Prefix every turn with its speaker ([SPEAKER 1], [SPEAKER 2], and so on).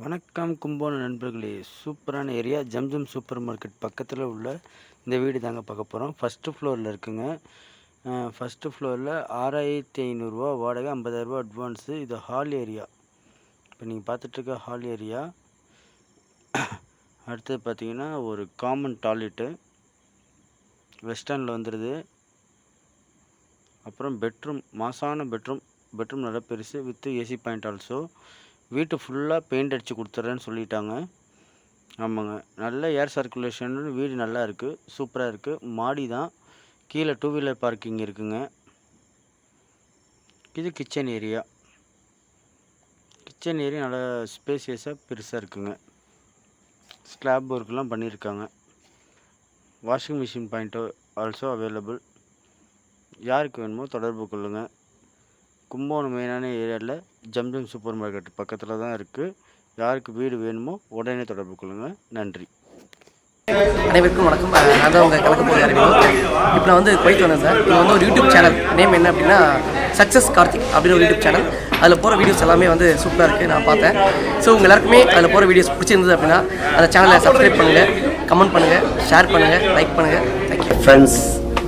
[SPEAKER 1] வணக்கம் கும்போணம் நண்பர்களே. சூப்பரான ஏரியா. ஜம்ஜம் சூப்பர் மார்க்கெட் பக்கத்தில் உள்ள இந்த வீடு தாங்க பார்க்க போகிறோம் ஃபஸ்ட்டு ஃப்ளோரில் இருக்குங்க. ஃபஸ்ட்டு ஃப்ளோரில் ஆறாயிரத்தி ஐநூறுரூவா வாடகை ஐம்பதாயிரரூபா அட்வான்ஸு இது ஹால் ஏரியா இப்போ நீங்கள் பார்த்துட்ருக்க ஹால் ஏரியா அடுத்தது பார்த்தீங்கன்னா ஒரு காமன் டாய்லெட்டு வெஸ்டர்னில் வந்துடுது அப்புறம் பெட்ரூம் மாசான பெட்ரூம் பெட்ரூம் நல்லா பெருசு வித்து ஏசி பாயிண்ட் ஆல்சோ வீட்டு ஃபுல்லாக பெயிண்ட் அடித்து கொடுத்துட்றேன்னு சொல்லிட்டாங்க. ஆமாங்க. நல்ல ஏர் சர்க்குலேஷன் வீடு நல்லா இருக்குது சூப்பராக இருக்குது மாடி தான். கீழே டூ வீலர் பார்க்கிங் இருக்குங்க. இது கிச்சன் ஏரியா கிச்சன் ஏரியா நல்லா ஸ்பேசியஸாக பெருசாக இருக்குங்க. ஸ்லாப் ஒர்க்லாம் பண்ணியிருக்காங்க. Washing machine point also available யாருக்கு வேணுமோ தொடர்பு கொள்ளுங்கள் கும்பகோணம் மெயினான ஏரியாவில் ஜம்ஜம் சூப்பர் மார்க்கெட் பக்கத்தில் தான் இருக்குது யாருக்கு வீடு வேணுமோ உடனே தொடர்பு கொள்ளுங்கள் நன்றி.
[SPEAKER 2] அனைவருக்கும் வணக்கம். நான் தான் உங்கள் கலக்க போகிற இப்போ நான் வந்து குவைத் வந்தேன் சார். இது வந்து ஒரு யூடியூப் சேனல் நேம் என்ன அப்படின்னா சக்ஸஸ் கார்த்திக் அப்படின்னு ஒரு யூடியூப் சேனல் அதில் போகிற வீடியோஸ் எல்லாமே வந்து சூப்பராக இருக்குது நான் பார்த்தேன். ஸோ உங்கள் எல்லாருக்குமே அதில் போகிற வீடியோஸ் பிடிச்சிருந்தது அப்படின்னா அந்த சேனலை சப்ஸ்கிரைப் பண்ணுங்கள் கமெண்ட் பண்ணுங்கள் ஷேர் பண்ணுங்கள் லைக் பண்ணுங்கள் தேங்க்யூ
[SPEAKER 3] ஃப்ரெண்ட்ஸ்